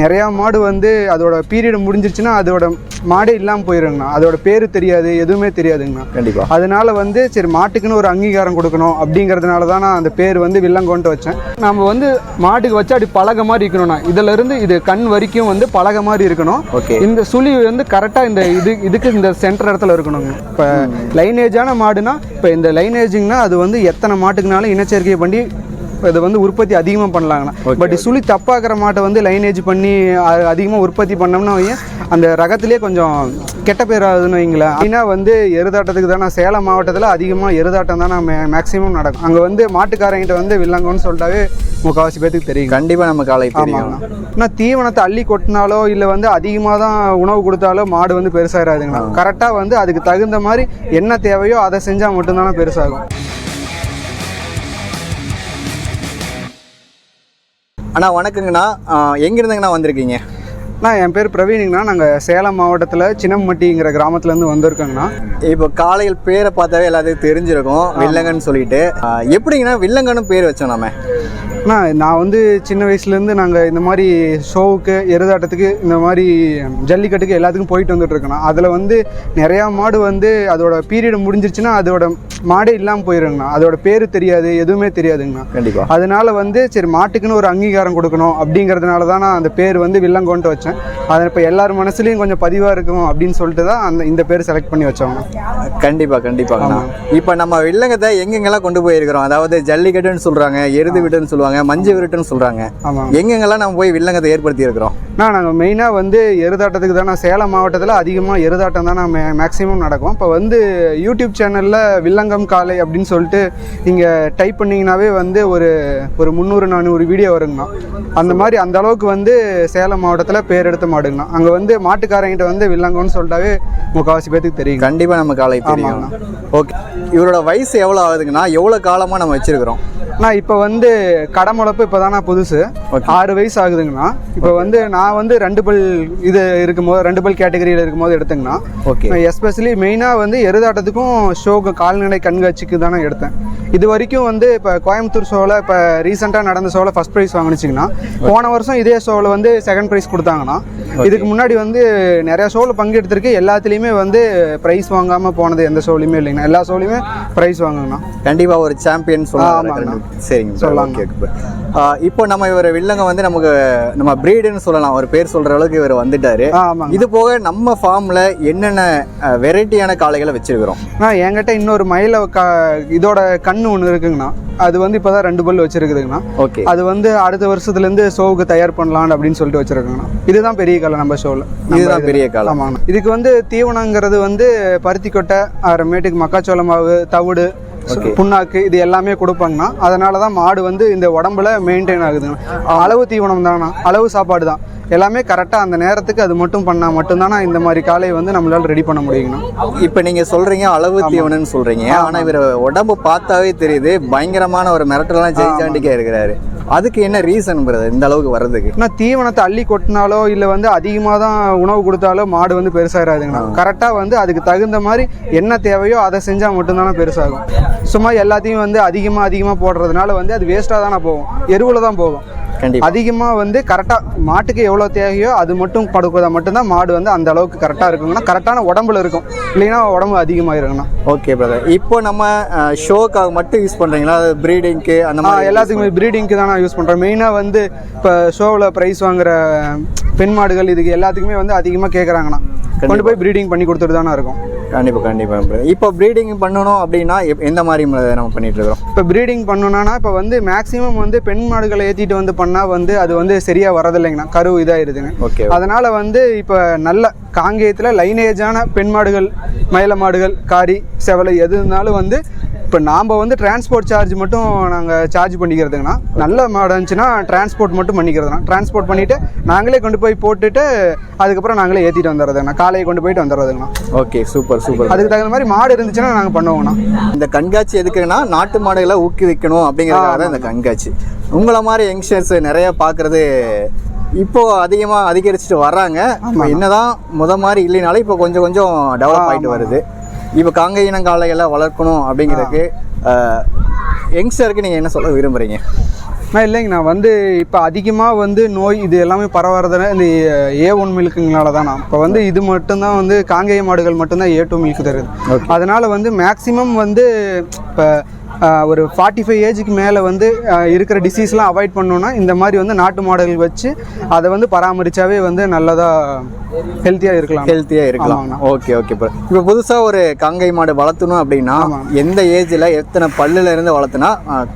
நிறையா மாடு வந்து அதோட பீரியட் முடிஞ்சிருச்சுன்னா அதோட மாடே இல்லாமல் போயிருங்கண்ணா. அதோட பேர் தெரியாது எதுவுமே தெரியாதுங்கண்ணா. கண்டிப்பா. அதனால வந்து சரி மாட்டுக்குன்னு ஒரு அங்கீகாரம் கொடுக்கணும் அப்படிங்கிறதுனால தான் நான் அந்த பேர் வந்து வில்லங்கோன்ட்டு வச்சேன். நம்ம வந்து மாட்டுக்கு வச்சு அப்படி பழக மாதிரி இருக்கணும்ண்ணா. இதுல இருந்து இது கண் வரைக்கும் வந்து பழக மாதிரி இருக்கணும். ஓகே. இந்த சுழி வந்து கரெக்டாக இந்த இது இதுக்கு இந்த சென்டர் இடத்துல இருக்கணுங்க. இப்போ லைனேஜான மாடுனா இப்போ இந்த லைனேஜிங்னா அது வந்து எத்தனை மாட்டுக்குனாலும் இனச்சேர்க்கை பண்ணி இது வந்து உற்பத்தி அதிகமாக பண்ணலாங்கண்ணா. பட் சுழி தப்பாக்குற மாட்டை வந்து லைனேஜ் பண்ணி அதிகமாக உற்பத்தி பண்ணோம்னா அந்த ரகத்திலே கொஞ்சம் கெட்ட பேர் ஆகுதுன்னு வைங்களேன். அப்படின்னா வந்து எருதாட்டத்துக்கு தானே சேலம் மாவட்டத்தில் அதிகமாக எருதாட்டம் தானே மே மேக்ஸிமம் நடக்கும். அங்கே வந்து மாட்டுக்காரங்கிட்ட வந்து வில்லங்கன்னு சொல்லிட்டாவே முக்கால்வாசி பேத்துக்கு தெரியும். கண்டிப்பா நம்ம காலை ஆமாங்கண்ணா. ஆனால் தீவனத்தை அள்ளி கொட்டினாலோ இல்லை வந்து அதிகமாக தான் உணவு கொடுத்தாலோ மாடு வந்து பெருசாகிறாதுங்கண்ணா கரெக்டாக வந்து அதுக்கு தகுந்த மாதிரி என்ன தேவையோ அதை செஞ்சால் மட்டும்தானே பெருசாகும். அண்ணா வணக்கங்கண்ணா. ஆஹ் எங்க இருந்துங்கண்ணா வந்திருக்கீங்க? நான் என் பேர் பிரவீனுங்கண்ணா. நாங்கள் சேலம் மாவட்டத்தில் சின்னம்பட்டிங்கிற கிராமத்துலேருந்து வந்திருக்கோங்கண்ணா. இப்போ காலையில் பேரை பார்த்தாவே எல்லாத்துக்கும் தெரிஞ்சிருக்கும் வில்லங்கன்னு சொல்லிட்டு. எப்படிங்கண்ணா வில்லங்கன்னு பேர் வச்சோம் நாம? அண்ணா நான் வந்து சின்ன வயசுலேருந்து நாங்கள் இந்த மாதிரி ஷோவுக்கு எருதாட்டத்துக்கு இந்த மாதிரி ஜல்லிக்கட்டுக்கு எல்லாத்துக்கும் போயிட்டு வந்துட்டு இருக்கோண்ணா அதில் வந்து நிறையா மாடு வந்து அதோட பீரியட் முடிஞ்சிருச்சுன்னா அதோட மாடே இல்லாமல் போயிருங்கண்ணா. அதோட பேர் தெரியாது எதுவுமே தெரியாதுங்கண்ணா. கண்டிப்பா. அதனால வந்து சரி மாட்டுக்குன்னு ஒரு அங்கீகாரம் கொடுக்கணும் அப்படிங்கிறதுனால தான் நான் அந்த பேர் வந்து வில்லங்கோன்ட்டு வச்சேன். அதை இப்போ எல்லார் மனசுலையும் கொஞ்சம் பதிவாக இருக்கும் அப்படின்னு சொல்லிட்டு தான் அந்த இந்த பேர் செலக்ட் பண்ணி வச்சோங்க கண்டிப்பா கண்டிப்பாங்கண்ணா. இப்போ நம்ம வில்லங்கத்தை எங்கெங்கெல்லாம் கொண்டு போயிருக்கிறோம்? அதாவது ஜல்லிக்கட்டுன்னு சொல்றாங்க எருது விட்டுன்னு சொல்லுவாங்க மஞ்சு விருட்டுன்னு சொல்றாங்க. ஆமாம் எங்கெங்கெல்லாம் நம்ம போய் வில்லங்கத்தை ஏற்படுத்தி இருக்கிறோம் நான் நாங்கள் மெயினாக வந்து எருதாட்டத்துக்கு தான் சேலம் மாவட்டத்தில் அதிகமாக எருதாட்டம் தான் மே மேக்ஸிமம் நடக்கும். இப்போ வந்து யூடியூப் சேனலில் வில்லங்கம் காலை அப்படின்னு சொல்லிட்டு நீங்கள் டைப் பண்ணிங்கனாவே வந்து ஒரு ஒரு முந்நூறு நானூறு வீடியோ வருங்கண்ணா. அந்த மாதிரி அந்த அளவுக்கு வந்து சேலம் மாவட்டத்தில் பேர் எடுத்த மாடுங்கண்ணா. அங்கே வந்து மாட்டுக்காரங்கிட்ட வந்து வில்லங்கம்னு சொல்லிட்டாவே முக்கால்வாசி பேத்துக்கு தெரியும் கண்டிப்பா நம்ம காலை தெரியும். ஓகே. இவரோட வயசு எவ்வளோ ஆகுதுங்கண்ணா? எவ்வளோ காலமா நம்ம வச்சிருக்கிறோம்? நான் இப்போ வந்து கடமுளப்பு இப்போ தானே புதுசு. ஆறு வயசு ஆகுதுங்கண்ணா. இப்போ வந்து நான் வந்து ரெண்டு பல் இது இருக்கும்போது ரெண்டு பல் கேட்டகரியில் இருக்கும்போது எடுத்தேங்கண்ணா. ஓகே எஸ்பெஷலி மெயினாக வந்து எருதாட்டத்துக்கும் ஷோக்கு கால்நடை கண்காட்சிக்கு தானே எடுத்தேன். இது வரைக்கும் வந்து இப்போ கோயம்புத்தூர் ஷோவில் இப்போ ரீசெண்டாக நடந்த ஷோவில் ஃபஸ்ட் ப்ரைஸ் வாங்கினுச்சிங்கன்னா போன வருஷம் இதே ஷோவில் வந்து செகண்ட் ப்ரைஸ் கொடுத்தாங்கன்னா இதுக்கு முன்னாடி வந்து நிறையா ஷோவில் பங்கெடுத்திருக்கு. எல்லாத்துலேயுமே வந்து ப்ரைஸ் வாங்காமல் போனது எந்த ஷோலையுமே இல்லைங்கண்ணா. எல்லா ஷோலையுமே ப்ரைஸ் வாங்குங்கண்ணா. கண்டிப்பா ஒரு சாம்பியன் சொல்லலாம். சரிங்க சொல்லலாம். ஓகே இப்போ நம்ம இவர் வில்லங்க வந்து நமக்கு நம்ம பிரீடுன்னு சொல்லலாம். ஒரு பேர் சொல்ற அளவுக்கு இவர் வந்துட்டாரு. இது போக நம்ம ஃபார்ம்ல என்னென்ன வெரைட்டியான காளைகளை வச்சிருக்கிறோம்? என்கிட்ட இன்னொரு மயில இதோட கண்ணு ஒன்று இருக்குங்கண்ணா. அது வந்து இப்போ தான் ரெண்டு பல் வச்சிருக்குதுங்கண்ணா. ஓகே அது வந்து அடுத்த வருஷத்துலேருந்து ஷோவுக்கு தயார் பண்ணலாம் அப்படின்னு சொல்லிட்டு வச்சிருக்கோங்கண்ணா. இதுதான் பெரிய காலம் நம்ம ஷோவில் இதுதான் பெரிய காலம் ஆமாங்கண்ணா. இதுக்கு வந்து தீவனங்கிறது வந்து பருத்தி கொட்டை அப்புறமேட்டுக்கு மக்காச்சோள மாவு தவிடு. புண்ணாக்கு இது எல்லாமே கொடுப்பாங்கண்ணா. அதனால தான் மாடு வந்து இந்த உடம்புல மெயின்டைன் ஆகுதுங்க. அளவு தீவனம் தாங்கண்ணா அளவு சாப்பாடு தான். எல்லாமே கரெக்டாக அந்த நேரத்துக்கு அது மட்டும் பண்ணால் மட்டும்தானா இந்த மாதிரி காலையை வந்து நம்மளால ரெடி பண்ண முடியுங்கண்ணா. இப்போ நீங்க சொல்றீங்க அளவு தீவனம்னு சொல்றீங்க. ஆனா இவர் உடம்பு பார்த்தாவே தெரியுது. பயங்கரமான ஒரு மிரட்டலாம் ஜெயிச்சாண்டிக்கா இருக்கிறாரு. அதுக்கு என்ன ரீசன் பிரதர் இந்த அளவுக்கு வர்றதுக்கு. ஆனால் தீவனத்தை அள்ளி கொட்டினாலோ இல்லை வந்து அதிகமாக தான் உணவு கொடுத்தாலோ மாடு வந்து பெருசாகிறாதுங்கண்ணா கரெக்டாக வந்து அதுக்கு தகுந்த மாதிரி என்ன தேவையோ அதை செஞ்சால் மட்டும்தானே பெருசாகும். சும்மா எல்லாத்தையும் வந்து அதிகமாக அதிகமாக போடுறதுனால வந்து அது வேஸ்ட்டாக தானே போகும். எருவில் தான் போகும். அதிகமாக வந்து கரெக்டாக மாட்டுக்கு எவ்வளோ தேவையோ அது மட்டும் கொடுக்குறதா மட்டும்தான் மாடு வந்து அந்த அளவுக்கு கரெக்டாக இருக்குங்கன்னா கரெக்டான உடம்புல இருக்கும். இல்லைன்னா உடம்பு அதிகமாயிருங்கண்ணா. ஓகே பிரதர் இப்போ நம்ம ஷோக்காக மட்டும் யூஸ் பண்றீங்களா? ப்ரீடிங்க்கு அந்த மாதிரி எல்லாத்துக்குமே ப்ரீடிங்க்கு தான் நான் யூஸ் பண்ணுறேன் மெயினாக வந்து இப்போ ஷோவில் ப்ரைஸ் வாங்குற பெண் மாடுகள் இதுக்கு எல்லாத்துக்குமே வந்து அதிகமாக கேட்குறாங்கண்ணா கொண்டு போய் ப்ரீடிங் பண்ணி கொடுத்துட்டு தானே இருக்கும். கண்டிப்பா கண்டிப்பா brother. இப்போ ப்ரீடிங் பண்ணணும் அப்படின்னா எந்த மாதிரி நம்ம பண்ணிட்டு இருக்கிறோம்? இப்போ ப்ரீடிங் பண்ணணும்னா இப்போ வந்து மேக்ஸிமம் வந்து பெண் மாடுகளை ஏற்றிட்டு வந்து பண்ணால் வந்து அது வந்து சரியாக வரதில்லைங்கண்ணா. கரு இதாகிடுதுங்க ஓகே அதனால் வந்து இப்போ நல்ல காங்கேயத்தில் லைனேஜான பெண் மாடுகள் மயில மாடுகள் காரி செவலை எது இருந்தாலும் வந்து இப்போ நாம் வந்து டிரான்ஸ்போர்ட் சார்ஜ் மட்டும் நாங்கள் சார்ஜ் பண்ணிக்கிறதுங்கண்ணா. நல்ல மாடு இருந்துச்சுன்னா டிரான்ஸ்போர்ட் மட்டும் பண்ணிக்கிறதுனா டிரான்ஸ்போர்ட் பண்ணிவிட்டு நாங்களே கொண்டு போய் போட்டுட்டு அதுக்கப்புறம் நாங்களே ஏற்றிட்டு வந்துடுறதுங்கண்ணா. காலையை கொண்டு போயிட்டு வந்துடுறதுங்கண்ணா. ஓகே சூப்பர் சூப்பர் அதுக்கு தகுந்த மாதிரி மாடு இருந்துச்சுன்னா நாங்கள் பண்ணுவோங்கண்ணா. இந்த கண்காட்சி எதுக்குன்னா நாட்டு மாடுகளை ஊக்குவிக்கணும் அப்படிங்கிறதுக்காக தான் இந்த கண்காட்சி. உங்களை மாதிரி யங்ஸ்டர்ஸ் நிறைய பார்க்கறது இப்போ அதிகமா அதிகரிச்சுட்டு வர்றாங்க. என்னதான் முத மாதிரி இல்லைனாலும் இப்போ கொஞ்சம் கொஞ்சம் டெவலப் ஆயிட்டு வருது. இப்போ காங்க இனம் காளைகளை வளர்க்கணும் அப்படிங்கிறதுக்கு யங்ஸ்டருக்கு நீங்க என்ன சொல்ல விரும்புறீங்க? நான் இல்லைங்கண்ணா வந்து இப்போ அதிகமாக வந்து நோய் இது எல்லாமே பரவாறதுனா இந்த ஏ ஒன் மில்க்குங்களால தானா இப்போ வந்து இது மட்டும்தான் வந்து காங்கேய மாடுகள் மட்டும்தான் ஏ டூ மில்க் தருது. அதனால் வந்து மேக்ஸிமம் வந்து இப்போ ஒரு ஃபார்ட்டி ஃபைவ் ஏஜுக்கு மேலே வந்து இருக்கிற டிசீஸ்லாம் அவாய்ட் பண்ணோன்னா இந்த மாதிரி வந்து நாட்டு மாடுகள் வச்சு அதை வந்து பராமரிச்சாவே வந்து நல்லதாக ஹெல்த்தியாக இருக்கலாம். ஹெல்த்தியாக இருக்கலாம். ஓகே ஓகே ப்ரோ இப்போ புதுசாக ஒரு காங்கை மாடு வளர்த்தணும் அப்படின்னா எந்த ஏஜில் எத்தனை பல்லுல இருந்து வளர்த்துனா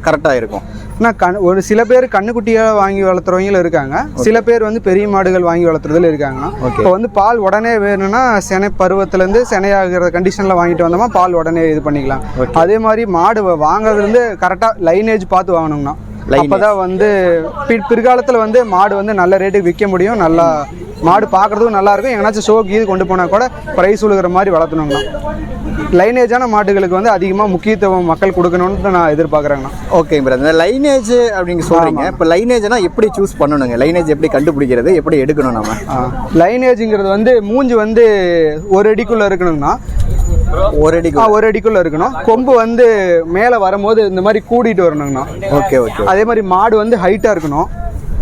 கரெக்டாக இருக்கும்? ஆனால் கண் ஒரு சில பேர் கண்ணுக்குட்டியாக வாங்கி வளர்த்துறவங்களும் இருக்காங்க. சில பேர் வந்து பெரிய மாடுகள் வாங்கி வளர்த்துறதுல இருக்காங்க. இப்போ வந்து பால் உடனே வேணும்னா செனை பருவத்துலேருந்து செனையாகிற கண்டிஷனில் வாங்கிட்டு வந்தோமா பால் உடனே இது பண்ணிக்கலாம். அதே மாதிரி மாடு வாங்குறதுலேருந்து கரெக்டாக லைனேஜ் பார்த்து வாங்கணுங்கண்ணா. அப்பதான் வந்து பிற்காலத்தில் வந்து மாடு வந்து நல்ல ரேட்டுக்கு விற்க முடியும் நல்லா மாடு பார்க்குறதுக்கும் நல்லா இருக்கும். எங்கேனாச்சும் ஷோக்கு இது கொண்டு போனால் கூட ப்ரைஸ் உழுகிற மாதிரி வளர்த்தணுங்கண்ணா. லைனேஜான மாடுகளுக்கு வந்து அதிகமாக முக்கியத்துவம் மக்கள் கொடுக்கணும்னு நான் எதிர்பார்க்குறேங்கண்ணா. ஓகே பிரதர் இந்த லைனேஜ் அப்படிங்க சொல்றீங்க. இப்போ லைனேஜ்னா எப்படி சூஸ் பண்ணணுங்க? லைனேஜ் எப்படி கண்டுபிடிக்கிறது? எப்படி எடுக்கணும் நம்ம லைனேஜுங்கிறது வந்து மூஞ்சி வந்து ஒரு அடிக்குள்ள இருக்கணும்னா ஒரு அடிக்கு ஒரு அடிக்குள்ள இருக்கணும். கொம்பு வந்து மேலே வரும்போது இந்த மாதிரி கூடிட்டு வரணுங்கண்ணா. Okay okay. அதே மாதிரி மாடு வந்து ஹைட்டாக இருக்கணும்.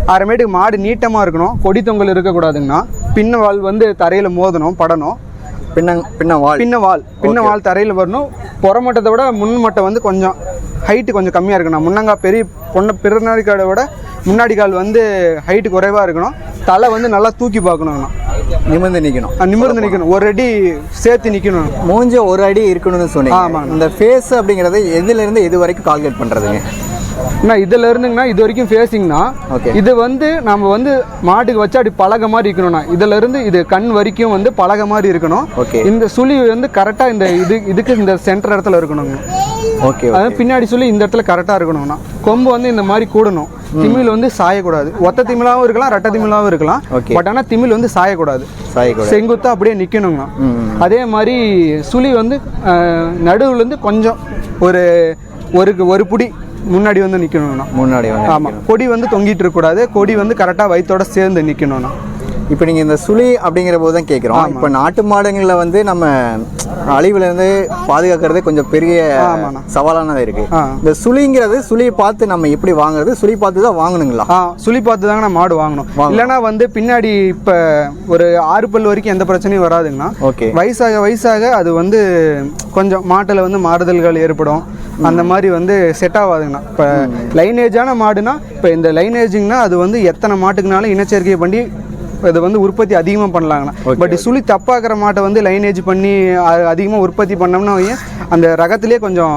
அப்புறமேட்டுக்கு மாடு நீட்டமாக இருக்கணும். கொடி தொங்கல் இருக்கக்கூடாதுங்கண்ணா. பின்ன வால் வந்து தரையில் மோதணும் படணும். பின்ன பின்ன வால். பின்ன வால். பின்ன வால் தரையில் வரணும். புறமட்டத்தை விட முன் மட்டை வந்து கொஞ்சம் ஹைட்டு கொஞ்சம் கம்மியாக இருக்கணும். முன்னங்கா பெரிய பொண்ணு பிறநாடி காலை விட முன்னாடி கால் வந்து ஹைட்டு குறைவாக இருக்கணும். தலை வந்து நல்லா தூக்கி பார்க்கணுங்கண்ணா நிமிர்ந்து நிக்கணும். ஆ, நிமிர்ந்து நிற்கணும் ஒரு அடி சேர்த்து நிற்கணும் மூஞ்ச ஒரு அடி இருக்கணும்னு சொன்னீங்க. ஆமாங்க. இந்த ஃபேஸ் அப்படிங்கறது எதுல இருந்து எது வரைக்கும் கால்குலேட் பண்றதுங்க? அண்ணா இதில் இருந்துங்கன்னா இது வரைக்கும் ஃபேஸிங்னா Okay. இது வந்து நம்ம வந்து மாட்டுக்கு வச்சு அப்படி பழக மாதிரி இருக்கணும்ண்ணா. இதுல இருந்து இது கண் வரைக்கும் வந்து பழக மாதிரி இருக்கணும். ஓகே. இந்த சுழி வந்து கரெக்டாக இந்த இது இதுக்கு இந்த சென்டர் இடத்துல இருக்கணுங்க ஓகே அதாவது பின்னாடி சொல்லி இந்த இடத்துல கரெக்டாக இருக்கணும்னா கொம்பு வந்து இந்த மாதிரி கூடணும். திமில் வந்து சாயக்கூடாது. ஒத்த திமிலாவும் இருக்கலாம் ரெட்டை திமிலாவும் இருக்கலாம். பட் ஆனால் திமில் வந்து சாயக்கூடாது. சாய் கூட செங்குத்தா அப்படியே நிற்கணுங்கண்ணா அதே மாதிரி சுழி வந்து நடுவுல இருந்து கொஞ்சம் ஒரு ஒரு ஒரு புடி முன்னாடி வந்து நிற்கணும்ண்ணா முன்னாடி ஆமாம் கொடி வந்து தொங்கிட்டு இருக்கக்கூடாது. கொடி வந்து கரெக்டாக வயித்தோட சேர்ந்து நிற்கணும்ண்ணா இப்போ நீங்கள் இந்த சுழி அப்படிங்கிற போது தான் கேட்குறோம் இப்போ நாட்டு மாடுங்களில் வந்து நம்ம அழிவுல இருந்து பாதுகாக்கிறது கொஞ்சம் பெரிய. சவாலானதாக இருக்கு. ஆ. இந்த சுழிங்கிறது சுழியை பார்த்து நம்ம எப்படி வாங்குறது? சுழி பார்த்து தான் வாங்கணுங்களா? சுழி பார்த்து தாங்க மாடு வாங்கணும். இல்லைன்னா வந்து பின்னாடி இப்போ ஒரு ஆறு பல் வரைக்கும் எந்த பிரச்சனையும் வராதுங்கண்ணா. ஓகே. வயசாக வயசாக அது வந்து கொஞ்சம் மாட்டில் வந்து மாறுதல்கள் ஏற்படும். அந்த மாதிரி வந்து செட் ஆகாதுங்கண்ணா. இப்போ லைனேஜான மாடுனா இப்போ இந்த லைனேஜிங்னா அது வந்து எத்தனை மாட்டுக்குனாலும் இனச்சேர்க்கை பண்ணி இதை வந்து உற்பத்தி அதிகமாக பண்ணலாங்கண்ணா. பட் சுழி தப்பாக்குற மாட்டை வந்து லைனேஜ் பண்ணி அதிகமாக உற்பத்தி பண்ணோம்னா அந்த ரகத்திலே கொஞ்சம்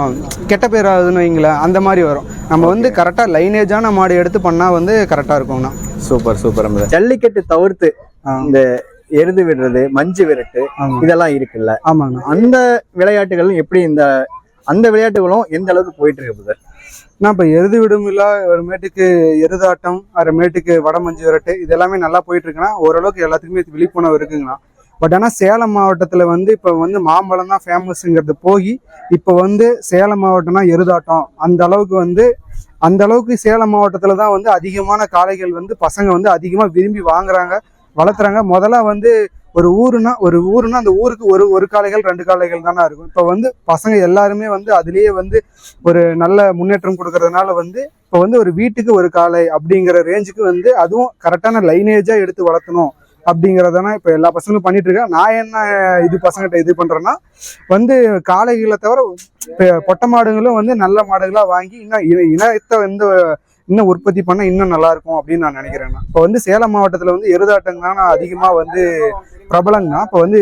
கெட்ட பேர் ஆகுதுன்னு வைங்களேன் அந்த மாதிரி வரும். நம்ம வந்து கரெக்டாக லைனேஜான மாடு எடுத்து பண்ணால் வந்து கரெக்டாக இருக்குங்கண்ணா. சூப்பர் சூப்பர் ஜல்லிக்கட்டு தவிர்த்து. இந்த எருது விடுறது மஞ்சு விரட்டு. இதெல்லாம் இருக்குல்ல. ஆமாங்கண்ணா. அந்த விளையாட்டுகளும் எப்படி இந்த அந்த விளையாட்டுகளும் எந்த அளவுக்கு போயிட்டு இருக்கு brother? நான் இப்போ எருது விடும் ஒரு அப்புறமேட்டுக்கு எருதாட்டம் அப்புறமேட்டுக்கு வடமஞ்சு விரட்டு இது எல்லாமே நல்லா போயிட்டு இருக்குன்னா ஓரளவுக்கு எல்லாத்துக்குமே விழிப்புணர்வு இருக்குங்கண்ணா. பட் ஆனால் சேலம் மாவட்டத்தில் வந்து இப்போ வந்து மாம்பழம் தான் ஃபேமஸுங்கிறது போய் இப்போ வந்து சேலம் மாவட்டம்னா எருதாட்டம் அந்த அளவுக்கு வந்து அந்த அளவுக்கு சேலம் மாவட்டத்தில் தான் வந்து அதிகமான காளைகள் வந்து பசங்க வந்து அதிகமாக விரும்பி வாங்குறாங்க வளர்த்துறாங்க. முதல்ல வந்து ஒரு ஊருனா ஒரு ஊருனா அந்த ஊருக்கு ஒரு ஒரு காளைகள் ரெண்டு காளைகள் தானே இருக்கும். இப்போ வந்து பசங்க எல்லாருமே வந்து அதுலேயே வந்து ஒரு நல்ல முன்னேற்றம் கொடுக்கறதுனால வந்து இப்போ வந்து ஒரு வீட்டுக்கு ஒரு காளை அப்படிங்கிற ரேஞ்சுக்கு வந்து அதுவும் கரெக்டான லைனேஜாக எடுத்து வளர்த்தணும் அப்படிங்கிறதான இப்போ எல்லா பசங்களும் பண்ணிட்டு இருக்கேன் நான் என்ன இது பசங்கிட்ட இது பண்ணுறேன்னா வந்து காளைகளை தவிர இப்போ பொட்டை மாடுகளும் வந்து நல்ல மாடுகளாக வாங்கி இன்னும் இன- இனத்தை வந்து இன்னும் உற்பத்தி பண்ணால் இன்னும் நல்லா இருக்கும் அப்படின்னு நான் நினைக்கிறேன். இப்போ வந்து சேலம் மாவட்டத்தில் வந்து எருதாட்டங்க தான் அதிகமாக வந்து பிரபலங்கண்ணா இப்போ வந்து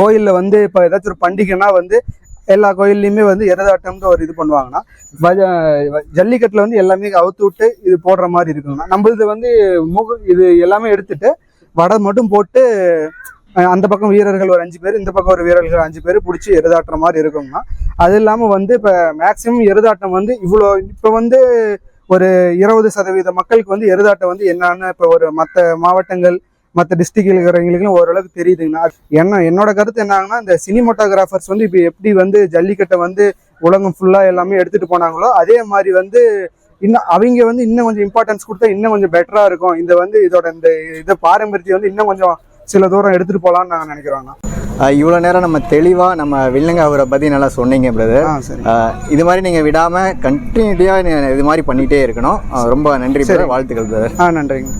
கோயிலில் வந்து இப்போ ஏதாச்சும் ஒரு பண்டிகைனா வந்து எல்லா கோயில்லையுமே வந்து எருதாட்டம்னு ஒரு இது பண்ணுவாங்கன்னா ஜல்லிக்கட்டில் வந்து எல்லாமே அவுத்து விட்டு இது போடுற மாதிரி இருக்குங்கண்ணா. நம்ம இது வந்து முக இது எல்லாமே எடுத்துட்டு வடை மட்டும் போட்டு அந்த பக்கம் வீரர்கள் ஒரு அஞ்சு பேர் இந்த பக்கம் ஒரு வீரர்கள் அஞ்சு பேர் பிடிச்சி எருதாட்டுற மாதிரி இருக்குங்கண்ணா. அது இல்லாமல் வந்து இப்போ மேக்சிமம் எருதாட்டம் வந்து இவ்வளோ இப்போ வந்து ஒரு இருபது சதவீத மக்களுக்கு வந்து எருதாட்டம் வந்து என்னன்னு இப்போ ஒரு மற்ற மாவட்டங்கள் மற்ற டிஸ்ட்ரிக்டில் இருக்கிறவங்களுக்கும் ஓரளவுக்கு தெரியுதுங்கண்ணா. என்ன என்னோட கருத்து என்னங்கன்னா இந்த சினிமோட்டோகிராஃபர்ஸ் வந்து இப்போ எப்படி வந்து ஜல்லிக்கட்டை வந்து உலகம் ஃபுல்லாக எல்லாமே எடுத்துகிட்டு போனாங்களோ அதே மாதிரி வந்து இன்னும் அவங்க வந்து இன்னும் கொஞ்சம் இம்பார்ட்டன்ஸ் கொடுத்தா இன்னும் கொஞ்சம் பெட்டராக இருக்கும். இந்த வந்து இதோட இந்த இதை பாரம்பரியத்தை வந்து இன்னும் கொஞ்சம் சில தூரம் எடுத்துகிட்டு போகலான்னு நாங்கள் நினைக்கிறோங்கண்ணா இவ்வளோ நேரம் நம்ம தெளிவாக நம்ம வில்லங்க அவரை பற்றி நல்லா சொன்னீங்க பிரதர் இது மாதிரி நீங்கள் விடாமல் கண்டினியூட்டியாக இது மாதிரி பண்ணிகிட்டே இருக்கணும். ரொம்ப நன்றி பிரதர் வாழ்த்துக்கள் பிரதர் ஆ நன்றிங்க.